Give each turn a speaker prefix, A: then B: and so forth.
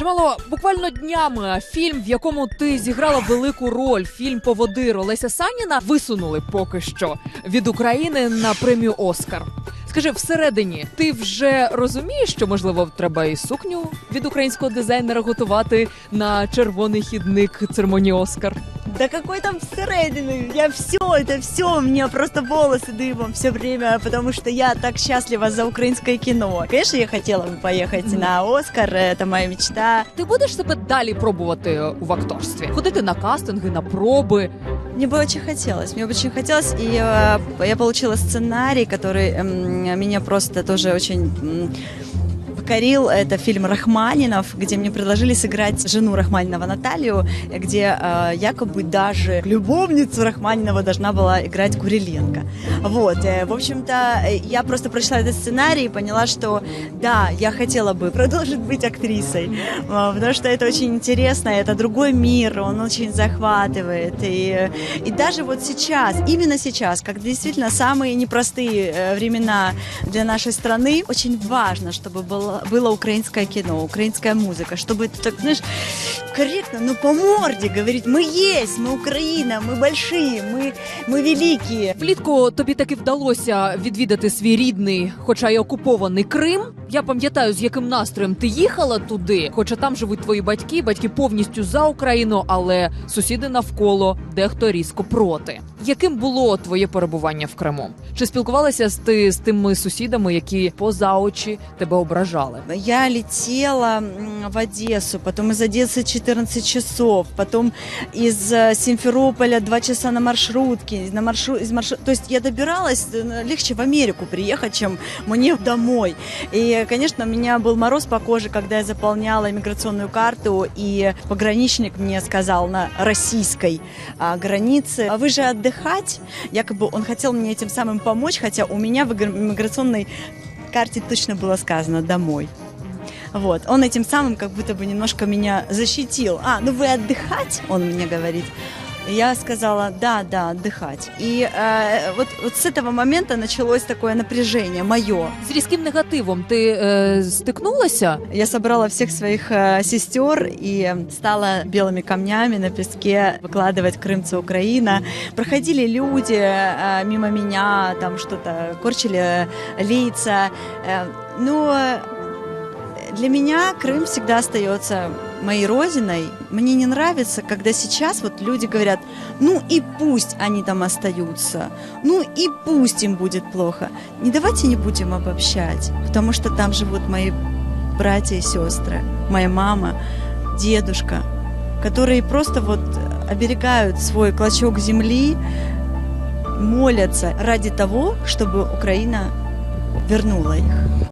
A: Джамало, буквально днями фільм, в якому ти зіграла велику роль, фільм Поводир Олеся Саніна висунули поки що від України на премію Оскар. Скажи, всередині ти вже розумієш, що можливо треба і сукню від українського дизайнера готувати на червоний хідник церемонії Оскар?
B: Да какой там всередину? Я все, это все, у меня просто волосы дыбом все время, потому что я так счастлива за украинское кино. Конечно, я хотела бы поехать
A: Мгм.
B: на Оскар, это моя мечта.
A: Ти будеш себе далі пробувати в акторстві, ходити на кастинги, на проби.
B: Мне бы очень хотелось, мне бы очень хотелось, и э, я получила сценарий, который м, меня просто тоже очень покорил. Это фильм Рахманинов, где мне предложили сыграть жену Рахманинова Наталью, где э, якобы даже любовницу Рахманинова должна была играть Куриленко. Вот, э, в общем-то, э, я просто прочла этот сценарий и поняла, что да, я хотела бы продолжить быть актрисой, а, потому что это очень интересно, это другой мир, он очень захватывает. И, и даже вот сейчас, именно сейчас, когда действительно самые непростые э, времена для нашей страны, очень важно, чтобы было, было украинское кино, украинская музыка, чтобы это так, знаешь, корректно, но по морде говорить, мы есть, мы Украина, мы большие, мы, мы великие.
A: Влітку тобі таки вдалося відвідати свій рідний, хоча й окупований Крим. Я пам'ятаю, з яким настроєм ти їхала туди, хоча там живуть твої батьки, батьки повністю за Україну, але сусіди навколо дехто різко проти. Яким було твоє перебування в Криму? Чи спілкувалася з ти з тими сусідами, які поза очі тебе ображали?
B: Я летела м, в Одессу, потом из Одессы 14 часов, потом из э, Симферополя 2 часа на маршрутке, на маршру... из маршрут... То есть я добиралась, э, легче в Америку приехать, чем мне домой. Конечно, у меня был мороз по коже, когда я заполняла иммиграционную карту, и пограничник мне сказал на российской а, границе, а вы же отдыхать? Якобы он хотел мне этим самым помочь, хотя у меня в игр- иммиграционной карте точно было сказано «домой». Вот, он этим самым как будто бы немножко меня защитил. А, ну вы отдыхать, он мне говорит. Я сказала, да, да, отдыхать. И э, вот, вот с этого момента началось такое напряжение мое.
A: З різким негативом ти е, стикнулася?
B: Я собрала всех своих э, сестер и стала белыми камнями на песке выкладывать Крымца Украина. Проходили люди э, мимо меня, там что-то корчили лица. Э, но для меня Крым всегда остается моей родиной. Мне не нравится, когда сейчас вот люди говорят, ну и пусть они там остаются, ну и пусть им будет плохо. Не давайте не будем обобщать, потому что там живут мои братья и сестры, моя мама, дедушка, которые просто вот оберегают свой клочок земли, молятся ради того, чтобы Украина вернула их.